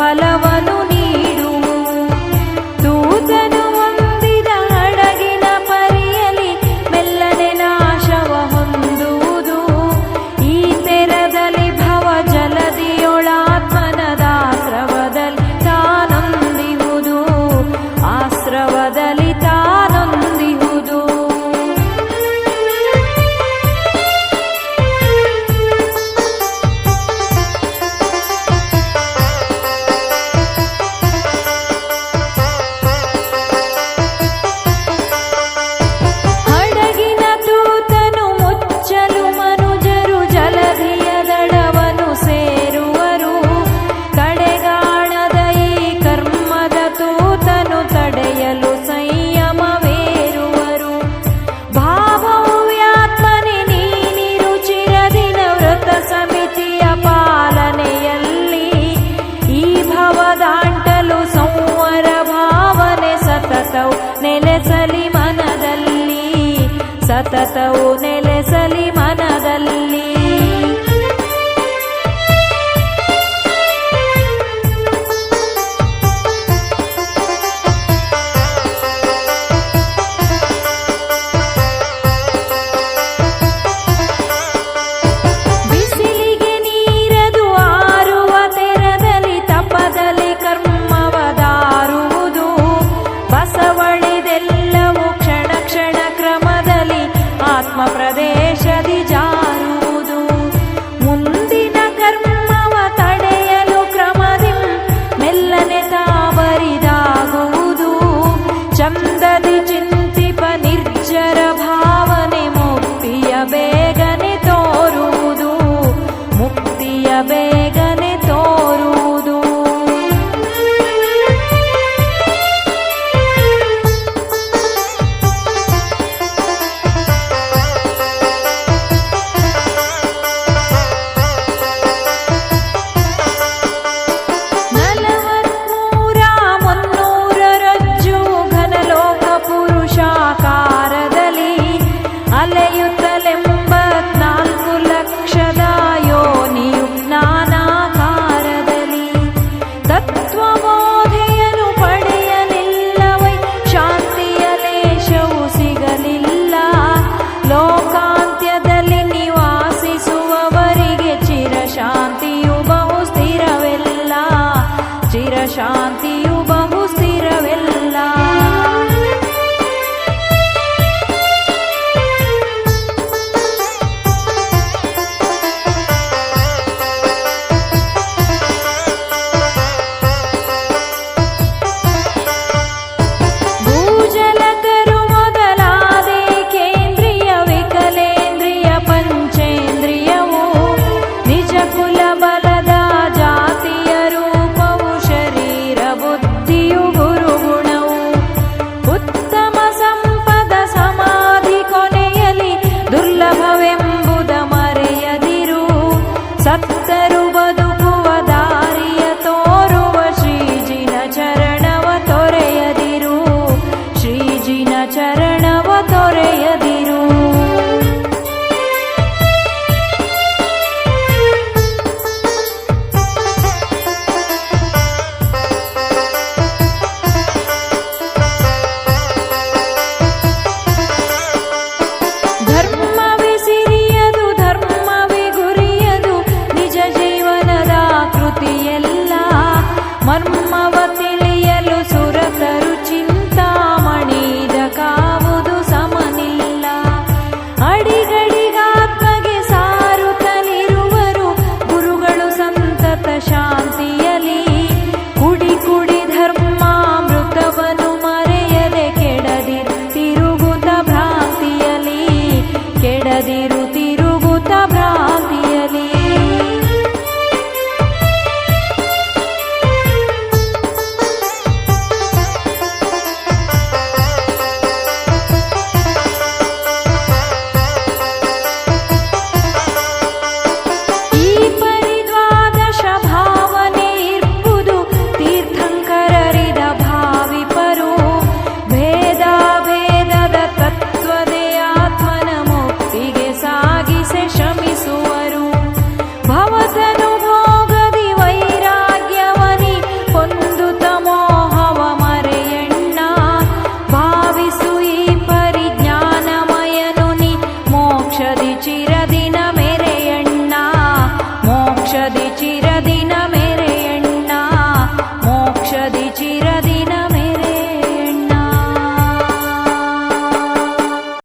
ಫಲವನು తతవు నెలసలి शान्ति ಭಕ್ತಿಯು ಗುರುಗುಣವು ಉತ್ತಮ ಸಂಪದ ಸಮಾಧಿ ಕೊನೆಯಲ್ಲಿ ದುರ್ಲಭವೆಂಬುದ ಮರೆಯದಿರು ಸತ್ತರು